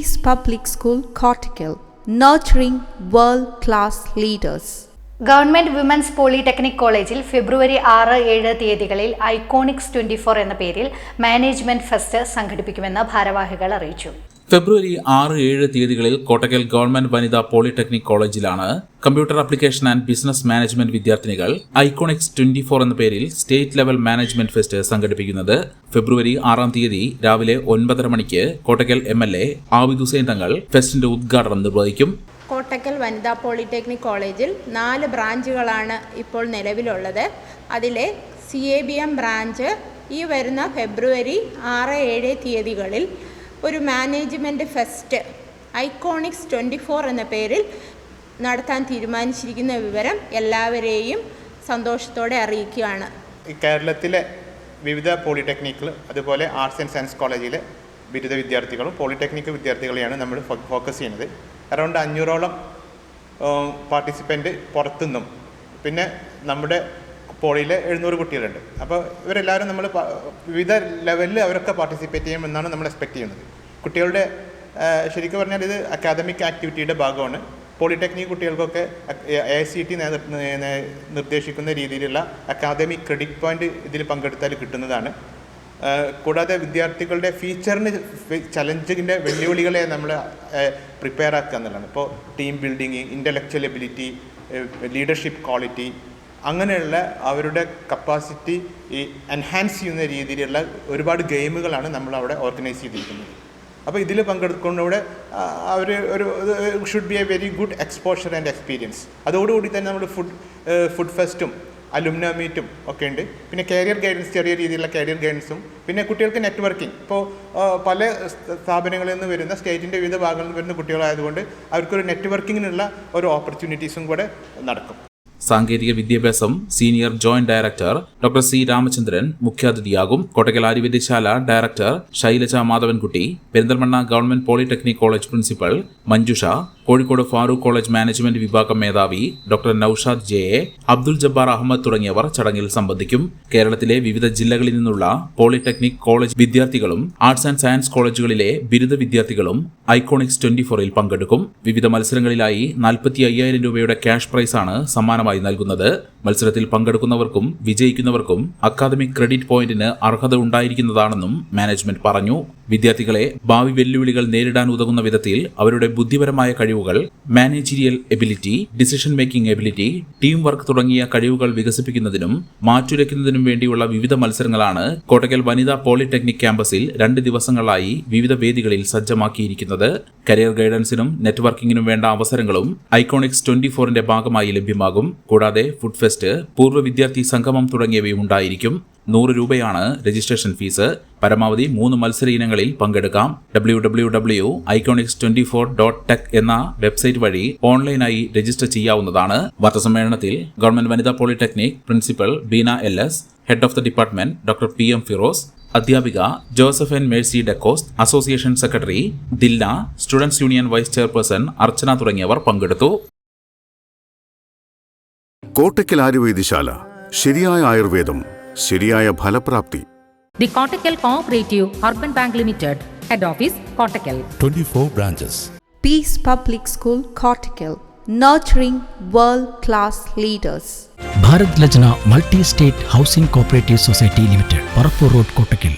Peace Public School, Cortical, nurturing world class leaders. Government women's polytechnic കോളേജിൽ ഫെബ്രുവരി ആറ് ഏഴ് തീയതികളിൽ ഐക്കോണിക്സ് ട്വന്റി ഫോർ എന്ന പേരിൽ മാനേജ്മെന്റ് ഫെസ്റ്റ് സംഘടിപ്പിക്കുമെന്ന് ഭാരവാഹികൾ അറിയിച്ചു ഫെബ്രുവരി ആറ് ഏഴ് തീയതികളിൽ കോട്ടക്കൽ ഗവൺമെന്റ് വനിതാ പോളിടെക്നിക് കോളേജിലാണ് computer application and business management വിദ്യാർത്ഥിനികൾ iconics twenty four എന്ന പേരിൽ സ്റ്റേറ്റ് ലെവൽ മാനേജ്മെന്റ് ഫെസ്റ്റ് സംഘടിപ്പിക്കുന്നത് ഫെബ്രുവരി ആറാം തീയതി രാവിലെ ഒൻപതര മണിക്ക് Kottakkal M L A Abid Hussain Thangal ഫെസ്റ്റിന്റെ ഉദ്ഘാടനം നിർവഹിക്കും. കോട്ടക്കൽ വനിതാ പോളിടെക്നിക് കോളേജിൽ നാല് ബ്രാഞ്ചുകളാണ് ഇപ്പോൾ നിലവിലുള്ളത്. അതിലെ C A B M branch ഈ വരുന്ന ഫെബ്രുവരി ആറ് ഏഴ് തീയതികളിൽ ഒരു management fest iconics twenty four എന്ന പേരിൽ നടത്താൻ തീരുമാനിച്ചിരിക്കുന്ന വിവരം എല്ലാവരെയും സന്തോഷത്തോടെ അറിയിക്കുകയാണ്. കേരളത്തിലെ വിവിധ പോളിടെക്നിക്കിൽ അതുപോലെ ആർട്സ് ആൻഡ് സയൻസ് കോളേജിലെ ബിരുദ വിദ്യാർത്ഥികളും പോളിടെക്നിക് വിദ്യാർത്ഥികളെയാണ് നമ്മൾ ഫോക്കസ് ചെയ്യുന്നത്. അറൗണ്ട് അഞ്ഞൂറോളം പാർട്ടിസിപ്പന്റ് പുറത്തുനിന്നും പിന്നെ നമ്മുടെ പോളിയിലെ എഴുന്നൂറ് കുട്ടികളുണ്ട്. അപ്പോൾ ഇവരെല്ലാവരും നമ്മൾ വിവിധ ലെവലിൽ അവരൊക്കെ പാർട്ടിസിപ്പേറ്റ് ചെയ്യുമെന്നാണ് നമ്മൾ എക്സ്പെക്റ്റ് ചെയ്യുന്നത്. കുട്ടികളുടെ ശരിക്കും പറഞ്ഞാൽ ഇത് അക്കാദമിക് ആക്ടിവിറ്റിയുടെ ഭാഗമാണ്. പോളിടെക്നിക് കുട്ടികൾക്കൊക്കെ എ സി ടി നിർദ്ദേശിക്കുന്ന രീതിയിലുള്ള അക്കാദമിക് ക്രെഡിറ്റ് പോയിന്റ് ഇതിൽ പങ്കെടുത്താൽ കിട്ടുന്നതാണ്. കൂടാതെ വിദ്യാർത്ഥികളുടെ ഫീച്ചറിന് ചലഞ്ചിന്റെ വെല്ലുവിളികളെ നമ്മൾ പ്രിപ്പയർ ആക്കുക എന്നുള്ളതാണ്. ഇപ്പോൾ team building intellectual ability leadership quality അങ്ങനെയുള്ള അവരുടെ കപ്പാസിറ്റി ഈ എൻഹാൻസ് ചെയ്യുന്ന രീതിയിലുള്ള ഒരുപാട് ഗെയിമുകളാണ് നമ്മൾ അവിടെ ഓർഗനൈസ് ചെയ്തിരിക്കുന്നത്. അപ്പോൾ ഇതിൽ പങ്കെടുക്കുന്നതോടെ അവർ ഒരു should be a very good exposure and experience അതോടുകൂടി തന്നെ നമ്മൾ ഫുഡ് ഫുഡ് ഫെസ്റ്റും അലുമിന മീറ്റും ഒക്കെ ഉണ്ട്. പിന്നെ കരിയർ ഗൈഡൻസ് ചെറിയ രീതിയിലുള്ള കരിയർ ഗൈഡൻസും പിന്നെ കുട്ടികൾക്ക് നെറ്റ്വർക്കിംഗ് ഇപ്പോൾ പല സ്ഥാപനങ്ങളിൽ നിന്ന് വരുന്ന സ്റ്റേറ്റിന്റെ വിവിധ ഭാഗങ്ങളിൽ നിന്ന് വരുന്ന കുട്ടികളായതുകൊണ്ട് അവർക്കൊരു നെറ്റ്വർക്കിങ്ങിനുള്ള ഒരു ഓപ്പർച്യൂണിറ്റീസും കൂടെ നടക്കും. സാങ്കേതിക വിദ്യാഭ്യാസം senior joint director doctor C Ramachandran മുഖ്യാതിഥിയാകും. Kottakkal Aryavaidyasala director Shailaja Madhavankutty Perinthalmanna government polytechnic college principal Manjusha Kozhikode Farook college management വിഭാഗം മേധാവി doctor Noushad J A Abdul Jabbar Ahammed തുടങ്ങിയവർ ചടങ്ങിൽ സംബന്ധിക്കും. കേരളത്തിലെ വിവിധ ജില്ലകളിൽ നിന്നുള്ള പോളിടെക്നിക് കോളേജ് വിദ്യാർത്ഥികളും ആർട്സ് ആൻഡ് സയൻസ് കോളേജുകളിലെ ബിരുദ വിദ്യാർത്ഥികളും ഐക്കോണിക്സ് ട്വന്റി ഫോറിൽ പങ്കെടുക്കും. വിവിധ മത്സരങ്ങളിലായി നാൽപ്പത്തി അയ്യായിരം രൂപയുടെ ക്യാഷ് പ്രൈസാണ് സമ്മാനമായി നൽകുന്നത്. മത്സരത്തിൽ പങ്കെടുക്കുന്നവർക്കും വിജയിക്കുന്നവർക്കും അക്കാദമിക് ക്രെഡിറ്റ് പോയിന്റിന് അർഹത ഉണ്ടായിരിക്കുന്നതാണെന്നും മാനേജ്മെന്റ് പറഞ്ഞു. വിദ്യാർത്ഥികളെ ഭാവി വെല്ലുവിളികൾ നേരിടാൻ ഉതകുന്ന വിധത്തിൽ അവരുടെ ബുദ്ധിപരമായ കഴിവുകൾ managerial ability decision making ability team work തുടങ്ങിയ കഴിവുകൾ വികസിപ്പിക്കുന്നതിനും മാറ്റുരയ്ക്കുന്നതിനും വേണ്ടിയുള്ള വിവിധ മത്സരങ്ങളാണ് കോട്ടക്കൽ വനിതാ പോളിടെക്നിക് ക്യാമ്പസിൽ രണ്ട് ദിവസങ്ങളായി വിവിധ വേദികളിൽ സജ്ജമാക്കിയിരിക്കുന്നത്. കരിയർ ഗൈഡൻസിനും നെറ്റ്വർക്കിംഗിനും വേണ്ട അവസരങ്ങളും ഐക്കോണിക്സ് ട്വന്റി ഫോറിന്റെ ഭാഗമായി ലഭ്യമാകും. കൂടാതെ ഫുഡ് ഫെസ്റ്റ് പൂർവ വിദ്യാർത്ഥി സംഗമം തുടങ്ങിയവയും ഉണ്ടായിരിക്കും. നൂറ് രൂപയാണ് രജിസ്ട്രേഷൻ ഫീസ്. പരമാവധി മൂന്ന് മത്സര ഇനങ്ങളിൽ പങ്കെടുക്കാം. W W W iconics twenty four dot tech എന്ന വെബ്സൈറ്റ് വഴി ഓൺലൈനായി രജിസ്റ്റർ ചെയ്യാവുന്നതാണ്. വാർത്താസമ്മേളനത്തിൽ ഗവൺമെന്റ് വനിതാ polytechnic principal Beena L S head of the department doctor P M Firoz അധ്യാപിക Josephine Mercy Decoz association secretary Dilla students union vice chairperson Archana തുടങ്ങിയവർ പങ്കെടുത്തു. കോട്ടയ്ക്കൽ ആയുർവേദശാല ശരിയായ ആയുർവേദം ശരിയായ ഫലപ്രാപ്തി. The Kottakkal cooperative urban bank limited head office Kottakkal 24 branches peace public school Cortical, nurturing world class leaders. Bharat Lajna multi state housing cooperative society limited Parappur road Kottakkal